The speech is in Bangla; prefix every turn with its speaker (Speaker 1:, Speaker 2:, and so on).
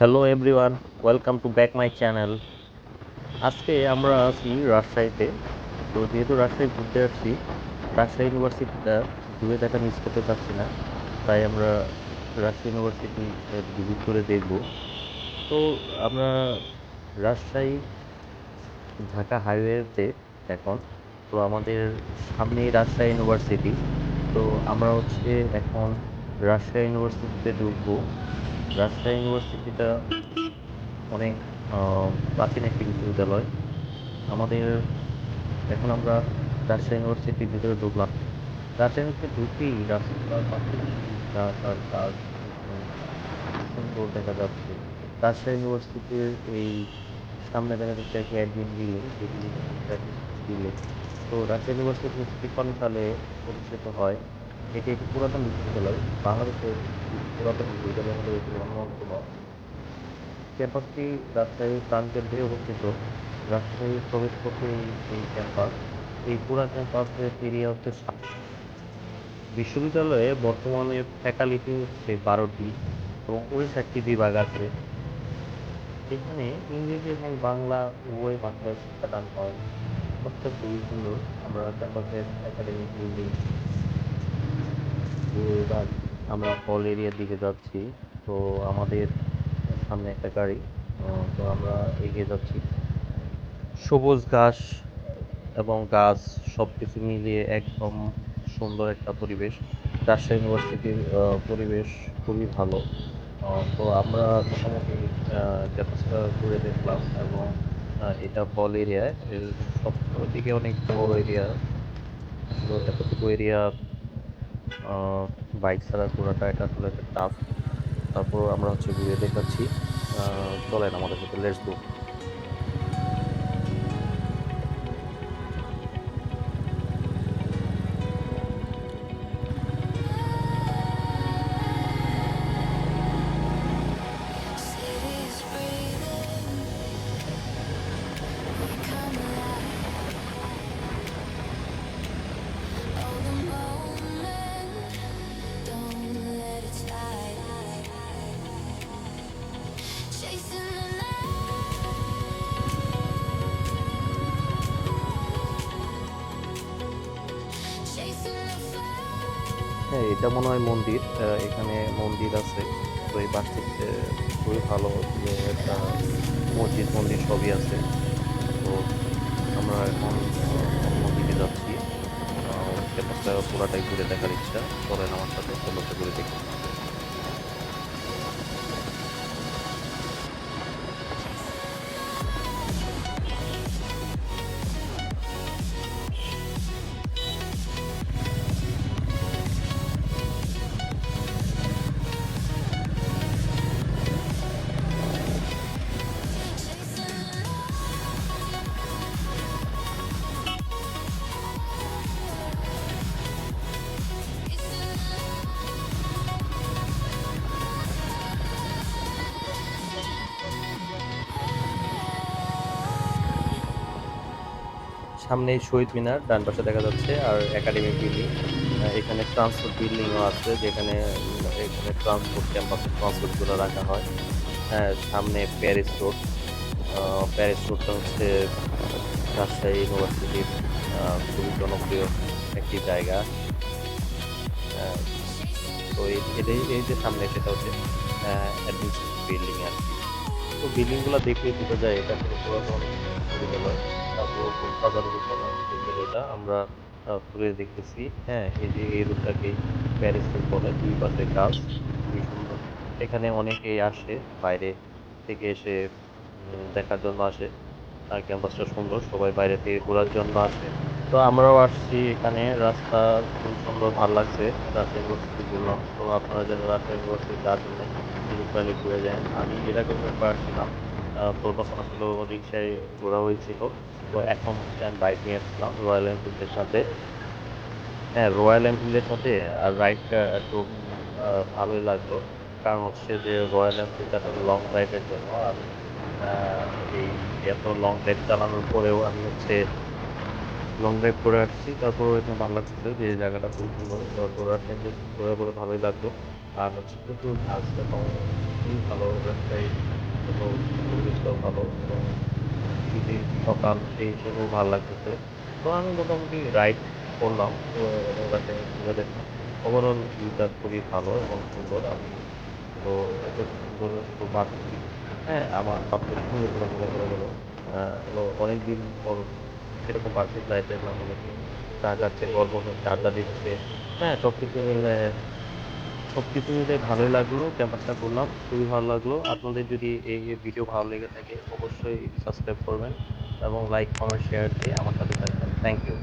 Speaker 1: Hello everyone welcome to back my channel আজকে আমরা আছি রাজশাহীতে। তো যেহেতু রাজশাহী ঘুরতে আসছি, রাজশাহী ইউনিভার্সিটিটা ঘুরে দেখা মিস করতে চাচ্ছি না। তাই আমরা রাজশাহী ইউনিভার্সিটি ভিজিট করে দেখব। তো আমরা রাজশাহী ঢাকা হাইওয়েতে এখন। তো আমাদের সামনেই রাজশাহী ইউনিভার্সিটি। তো আমরা হচ্ছে এখন রাজশাহী ইউনিভার্সিটিতে ঢুকবো। রাজশাহী ইউনিভার্সিটিটা অনেক প্রাচীন একটি বিশ্ববিদ্যালয়। আমাদের এখন আমরা রাজশাহী ইউনিভার্সিটির ভিতরে ঢুকলাম। রাজশাহী ইউনিভার্সিটি ঢুকেই রাস্তার গাছ সুন্দর দেখা যাচ্ছে। রাজশাহী ইউনিভার্সিটির এই সামনে দেখা যাচ্ছে একটি অ্যাডমিন বিল্ডিং তো রাজশাহী ইউনিভার্সিটি তিপ্পান্ন সালে প্রতিষ্ঠিত হয়। এটি একটি পুরাতন বিশ্ববিদ্যালয়। বাংলাদেশের পুরাতন বিশ্ববিদ্যালয়ের মধ্যে একটি অন্যতম ক্যাম্পাসটি রাজশাহী প্রাণকেন্দ্রে অবস্থিত। রাজশাহী প্রবেশ পথে এই- ক্যাম্পাস, এই পুরা ক্যাম্পাসের এরিয়া হচ্ছে বিশ্ববিদ্যালয়ে বর্তমানে ফ্যাকাল্টি হচ্ছে বারোটি এবং উনষাটটি বিভাগ আছে। এখানে ইংরেজি এবং বাংলা উভয় ভাষায় শিক্ষাদান হয়। খুবই সুন্দর আমরা ক্যাম্পাসের একাডেমিক বিল্ডিং এবার আমরা হল এরিয়ার দিকে যাচ্ছি, তো আমাদের সামনে একটা গাড়ি তো আমরা এগিয়ে যাচ্ছি। সবুজ ঘাস এবং গাছ সব কিছু মিলিয়ে একদম সুন্দর একটা পরিবেশ। রাজশাহী ইউনিভার্সিটির পরিবেশ খুবই ভালো। তো আমরা মোটামুটি ক্যাম্পাসটা ঘুরে দেখলাম এবং এটা হল এরিয়া সব দিকে অনেক বড় এরিয়া এতটুকু এরিয়া বাইক ছাড়া ঘোরাটা এটা আসলে একটা টাফ তারপর আমরা হচ্ছে ঘুরে দেখাচ্ছি। চলেন আমাদের সাথে লেটস গো হ্যাঁ এটা মনে হয় মন্দির। এখানে মন্দির আছে। তো এই বাসটিতে খুবই ভালো যে, একটা মসজিদ, মন্দির সবই আছে। তো আমরা এখন মন্দিরে যাচ্ছি। পুরাটাই ঘুরে দেখার ইচ্ছা। করেন আমার সাথে চলতে ঘুরে দেখি। সামনে শহীদ মিনার ডান পাশে দেখা যাচ্ছে আর একাডেমিক বিল্ডিং এখানে ট্রান্সপোর্ট বিল্ডিংও আছে যেখানে এখানে ট্রান্সপোর্ট ক্যাম্পাসের ট্রান্সপোর্টগুলো রাখা হয়। হ্যাঁ সামনে প্যারিস রোড প্যারিস রোডটা হচ্ছে রাজশাহী ইউনিভার্সিটির খুবই জনপ্রিয় একটি জায়গা। আহ, তো এই এই যে সামনে সেটা হচ্ছে বিল্ডিং আর কি। তো বিল্ডিংগুলো দেখলেই বোঝা যায় এটা কোনো পুরাতন বিদ্যালয়। আমরা ঘুরে দেখতেছি হ্যাঁ এই যে এই রুটটাকেই প্যারিস রোড বলে দুই পাশে গাছ খুবই সুন্দর। এখানে অনেকেই আসে, বাইরে থেকে এসে দেখার জন্য আসে। আর ক্যাম্পাসটা সুন্দর, সবাই বাইরে থেকে ঘোরার জন্য আসে। তো আমরাও আসছি এখানে, রাস্তা খুব সুন্দর, ভালো লাগছে। রাজশাহী ইউনিভার্সিটি ঘুরলাম তো আপনারা যারা রাজশাহী ইউনিভার্সিটি যার জন্য ঘুরে যায় আমি এর আগে আসছিলাম। তো তখন আসলে রিক্সায় ঘোরা হয়েছিল। তো এখন হচ্ছে আমি বাইক নিয়ে আসছিলাম রয়্যাল এনফিল্ডের সাথে। হ্যাঁ রয়্যাল এনফিল্ডের সাথে আর রাইডটা একটু ভালোই লাগল। কারণ হচ্ছে যে রয়্যাল এনফিল্ড একটা লং ড্রাইভের জন্য আর এই এত লং ড্রাইভ চালানোর পরেও আমি হচ্ছে লং ড্রাইভ করে আসছি। তারপর এখানে ভালো লাগছিল যে জায়গাটা খুব সুন্দর। ঘোরার চেঞ্জেস ঘোরা করে ভালোই লাগল। আর হচ্ছে প্রচুর ভালো ওয়েবসাইট এবং পরিবেশটাও ভালো। এবং শীতের সকাল সেই হিসেবেও ভালো লাগতেছে। তো আমি মোটামুটি রাইড করলাম। তো ওটাতে ঘুরে দেখলাম ওভারঅল ভিউটা খুবই ভালো এবং সুন্দর। আমি তো এত সুন্দর একটু পাচ্ছি হ্যাঁ আমার সবচেয়ে সুন্দর মনে করে গেলো। হলো অনেকদিন পর সেরকম পার্কে যাইতে দেখলাম অনেকে চা খাচ্ছে গল্প আড্ডা দিচ্ছে। হ্যাঁ সব কিছু মিলে সব কিছু মিলে ভালোই লাগল ব্যাপারটা বললাম খুবই ভালো লাগল। আপনাদের যদি এই ভিডিও ভালো লেগে থাকে, অবশ্যই সাবস্ক্রাইব করবেন এবং লাইক কমেন্ট শেয়ার দিয়ে আমার সাথে থাকবেন। Thank you